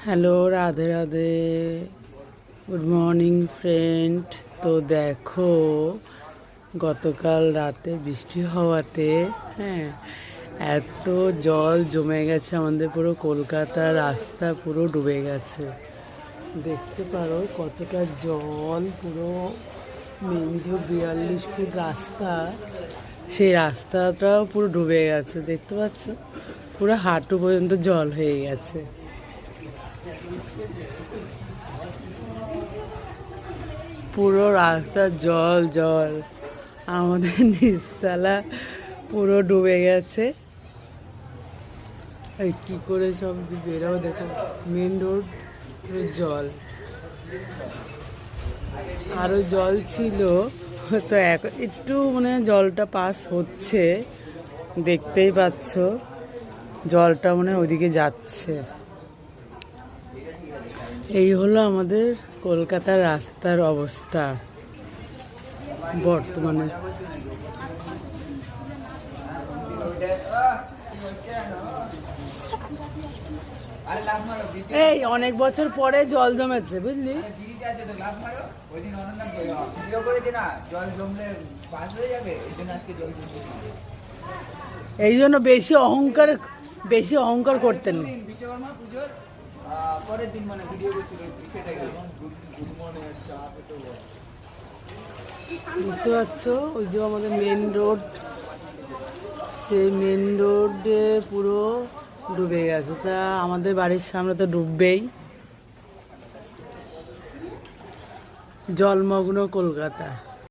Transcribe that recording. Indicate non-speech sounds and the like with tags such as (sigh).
Hello, Radhe Radhe. Good morning friend তো দেখো, গতকাল রাতে বৃষ্টি হওয়াতে হ্যাঁ এত জল জমে গেছে আমাদের পুরো কলকাতার রাস্তা পুরো ডুবে গেছে। দেখতে পারো কতটা জল, পুরো মেন যে বিয়াল্লিশ ফুট রাস্তা। সেই রাস্তাটাও পুরো ডুবে গেছে, দেখতে পাচ্ছ? পুরো হাঁটু পর্যন্ত জল হয়ে গেছে। পুরো রাস্তা জল জল। আমাদের (laughs) নিচতলা পুরো ডুবে গেছে। এই কি করে সব বেরাও দেখো মেন রোড জল। আরও জল ছিল, তো এক একটু মানে জলটা পাস হচ্ছে, দেখতেই পাচ্ছ। জলটা মানে ওদিকে যাচ্ছে। এই হলো আমাদের কলকাতার রাস্তার অবস্থা, বর্তমানে। এই অনেক বছর পরে জল জমেছে, বুঝলি? এই জন্য বেশি অহংকার বেশি অহংকার করতেন। পরের দিন মানে ভিডিও করছিল সেটাই বুঝতে পারছ? ওই যে আমাদের মেন রোড সেই মেন রোডে পুরো ডুবে গেছে। তা আমাদের বাড়ির সামনে তো ডুববেই। জলমগ্ন কলকাতা।